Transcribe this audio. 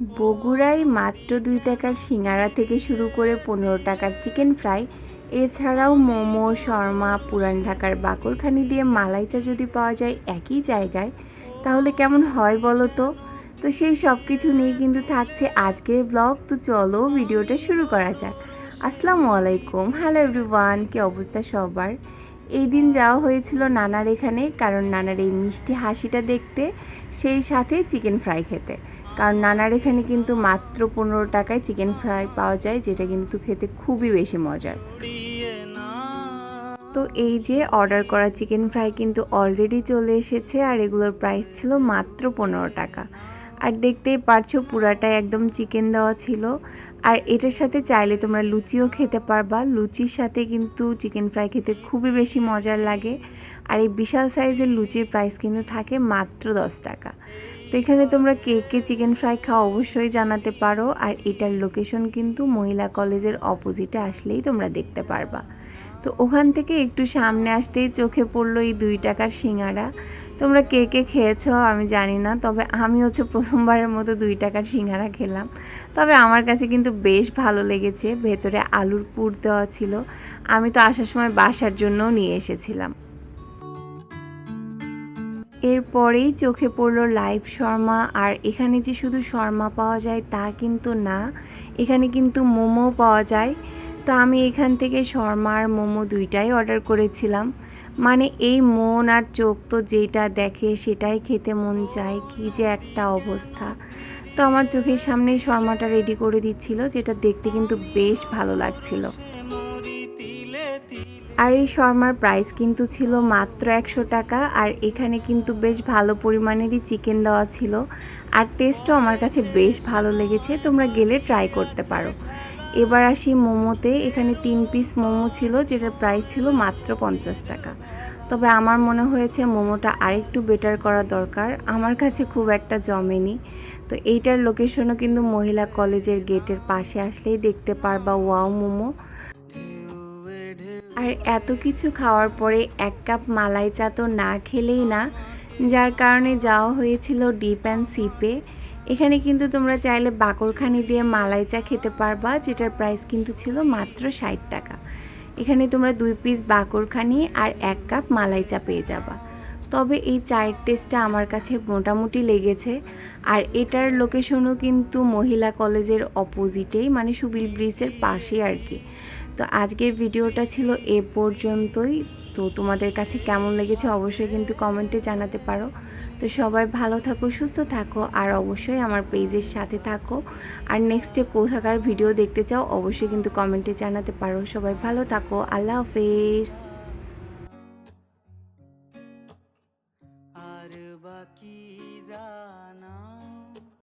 বগুড়ায় মাত্র দুই টাকার সিঙ্গারা থেকে শুরু করে পনেরো টাকার চিকেন ফ্রাই, এছাড়াও মোমো, শর্মা, পুরান ঢাকার বাকরখানি দিয়ে মালাইচা যদি পাওয়া যায় একই জায়গায়, তাহলে কেমন হয় বলো তো? তো সেই সব কিছু নিয়ে কিন্তু থাকছে আজকের ব্লগ, তো চলো ভিডিওটা শুরু করা যাক। আসসালামু আলাইকুম, হ্যালো এভরিওয়ান, কি অবস্থা সবার? এই দিন যাওয়া হয়েছিল নানার এখানে, কারণ নানার এই মিষ্টি হাসিটা দেখতে, সেই সাথে চিকেন ফ্রাই খেতে। কারণ নানার এখানে কিন্তু মাত্র পনেরো টাকায় চিকেন ফ্রাই পাওয়া যায়, যেটা কিন্তু খেতে খুবই বেশি মজার। তো এই যে অর্ডার করা চিকেন ফ্রাই কিন্তু অলরেডি চলে এসেছে, আর এগুলোর প্রাইস ছিল মাত্র পনেরো টাকা। আর দেখতেই পারছ পুরাটাই একদম চিকেন দেওয়া ছিল। আর এটার সাথে চাইলে তোমরা লুচিও খেতে পারবা। লুচির সাথে কিন্তু চিকেন ফ্রাই খেতে খুবই বেশি মজার লাগে। আর এই বিশাল সাইজের লুচির প্রাইস কিন্তু থাকে মাত্র দশ টাকা। তো এখানে তোমরা কে কে চিকেন ফ্রাই খাও অবশ্যই জানাতে পারো আর এটার লোকেশন কিন্তু মহিলা কলেজের অপোজিটে আসলেই তোমরা দেখতে পারবা। তো ওখান থেকে একটু সামনে আসতেই চোখে পড়ল এই দুই টাকার সিঙ্গারা। তোমরা কে কে খেয়েছো আমি জানি না, তবে আমি হচ্ছে প্রথমবারের মতো দুই টাকার সিঙ্গারা খেলাম। তবে আমার কাছে কিন্তু বেশ ভালো লেগেছে, ভেতরে আলুর পুর দেওয়া ছিল। আমি তো আসার সময় বাসার জন্যও নিয়ে এসেছিলাম। এরপরেই চোখে পড়ল লাইভ শর্মা। আর এখানে যে শুধু শর্মা পাওয়া যায়, তা কিন্তু না। এখানে কিন্তু মোমো পাওয়া যায়। তো আমি এখান থেকে শর্মা আর মোমো দুইটাই অর্ডার করেছিলাম। মানে এই মন আর চোখ তো যেটা দেখে সেটাই খেতে মন চায়, কি যে একটা অবস্থা। তো আমার চোখের সামনেই শর্মাটা রেডি করে দিচ্ছিল, যেটা দেখতে কিন্তু বেশ ভালো লাগছিল। আর এই শর্মার প্রাইস কিন্তু ছিল মাত্র একশো টাকা, আর এখানে কিন্তু বেশ ভালো পরিমাণেরই চিকেন দেওয়া ছিল। আর টেস্টও আমার কাছে বেশ ভালো লেগেছে, তোমরা গেলে ট্রাই করতে পারো। এবার আসি মোমোতে, এখানে তিন পিস মোমো ছিল, যেটার প্রাইস ছিল মাত্র পঞ্চাশ টাকা। তবে আমার মনে হয়েছে মোমোটা আরেকটু বেটার করা দরকার, আমার কাছে খুব একটা জমেনি। তো এইটার লোকেশনও কিন্তু মহিলা কলেজের গেটের পাশে আসলেই দেখতে পারবা ওয়াও মোমো। আর এত কিছু খাওয়ার পরে এক কাপ মালাই চা তো না খেলেই না। যার কারণে যাওয়া হয়েছিল ডিপ অ্যান্ড সিপে এখানে কিন্তু তোমরা চাইলে বাকরখানি দিয়ে মালাই চা খেতে পারবা, যেটার প্রাইস কিন্তু ছিল মাত্র ষাট টাকা। এখানে তোমরা দুই পিস বাকরখানি আর এক কাপ মালাই চা পেয়ে যাবা। তবে এই চায়ের টেস্টটা আমার কাছে মোটামুটি লেগেছে। আর এটার লোকেশনও কিন্তু মহিলা কলেজের অপোজিটেই মানে সুবিল ব্রিজের পাশে আর কি। তো আজকের ভিডিওটা ছিল এ পর্যন্তই। তো তোমাদের কাছে কেমন লেগেছে অবশ্যই কিন্তু কমেন্টে জানাতে পারো। তো সবাই ভালো থাকো, সুস্থ থাকো, আর অবশ্যই আমার পেজের সাথে থাকো। আর নেক্সটে কোথাকার ভিডিও দেখতে চাও অবশ্যই কিন্তু কমেন্টে জানাতে পারো। সবাই ভালো থাকো, আল্লাহ হাফেজ। আর বাকি জানা